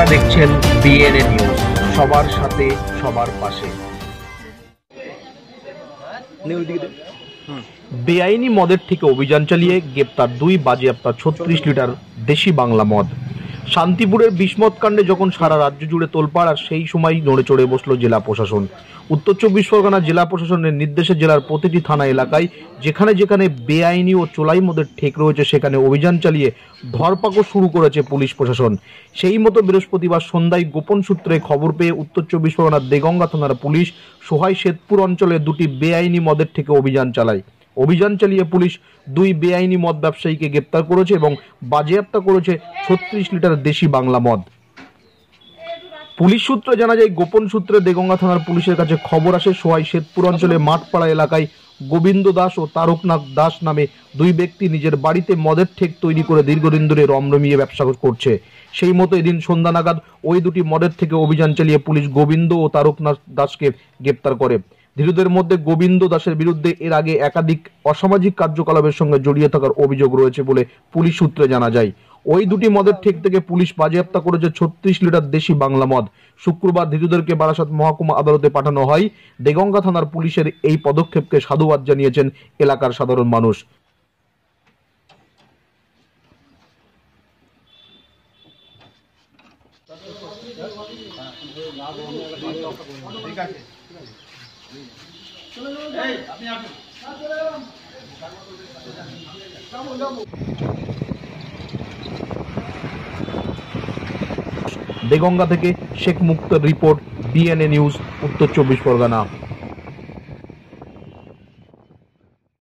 আপনারা দেখছেন BNA news সবার সাথে সবার পাশে। বেআইনি মদের থেকে অভিযান চালিয়ে গ্রেপ্তার দুই বাজেয়াপ্তা ছত্রিশ লিটার দেশি বাংলা মদ। শান্তিপুরের বিস্মত কাণ্ডে যখন সারা রাজ্য জুড়ে তোলপাড়, আর সেই সময় নড়ে চড়ে বসল জেলা প্রশাসন। উত্তর চব্বিশ পরগনা জেলা প্রশাসনের নির্দেশে জেলার প্রতিটি থানা এলাকায় যেখানে যেখানে বেআইনি ও চোলাই মদের ঠেক রয়েছে, সেখানে অভিযান চালিয়ে ধরপাকড় শুরু করেছে পুলিশ প্রশাসন। সেই মতো বৃহস্পতিবার সন্ধ্যায় গোপন সূত্রে খবর পেয়ে উত্তর চব্বিশ পরগনার দেগঙ্গা থানার পুলিশ সোহাই শেতপুর অঞ্চলে দুটি বেআইনি মদের থেকে অভিযান চালায়। অভিযান চালিয়ে পুলিশ দুই বেআইনি মদ ব্যবসায়ীকে গ্রেপ্তার করেছে এবং বাজেয়াপ্ত করেছে ছত্রিশ লিটার দেশি বাংলা মদ। পুলিশ সূত্রে জানা যায়, গোপন সূত্রে দেগঙ্গা থানার পুলিশের কাছে খবর আসে। সোহাই শেতপুর অঞ্চলে মাঠপাড়া এলাকায় গোবিন্দ দাস ও তারকনাথ দাস নামে দুই ব্যক্তি নিজের বাড়িতে মদের ঠেক তৈরি করে দীর্ঘদিন ধরে রমরমিয়ে ব্যবসা করছে। সেই মতো এদিন সন্ধ্যা নাগাদ ওই দুটি মদের থেকে অভিযান চালিয়ে পুলিশ গোবিন্দ ও তারকনাথ দাসকে গ্রেপ্তার করে। ধীরুদের মধ্যে গোবিন্দ দাসের বিরুদ্ধে এর আগে একাধিক অসামাজিক কার্যকলাপের সঙ্গে জড়িয়ে থাকার অভিযোগ রয়েছে বলে পুলিশ সূত্রে জানা যায়। ওই দুটি মদের ঠেক থেকে পুলিশ বাজেয়াপ্ত করেছে ছত্রিশ লিটার দেশি বাংলা মদ। শুক্রবার ধৃতদেরকে বারাসাত মহকুমা আদালতে পাঠানো হয়। দেগঙ্গা থানার পুলিশের এই পদক্ষেপকে সাধুবাদ জানিয়েছেন এলাকার সাধারণ মানুষ। দেগঙ্গা থেকে Sheikh Mukhtar report BNA news উত্তর চব্বিশ পরগনা।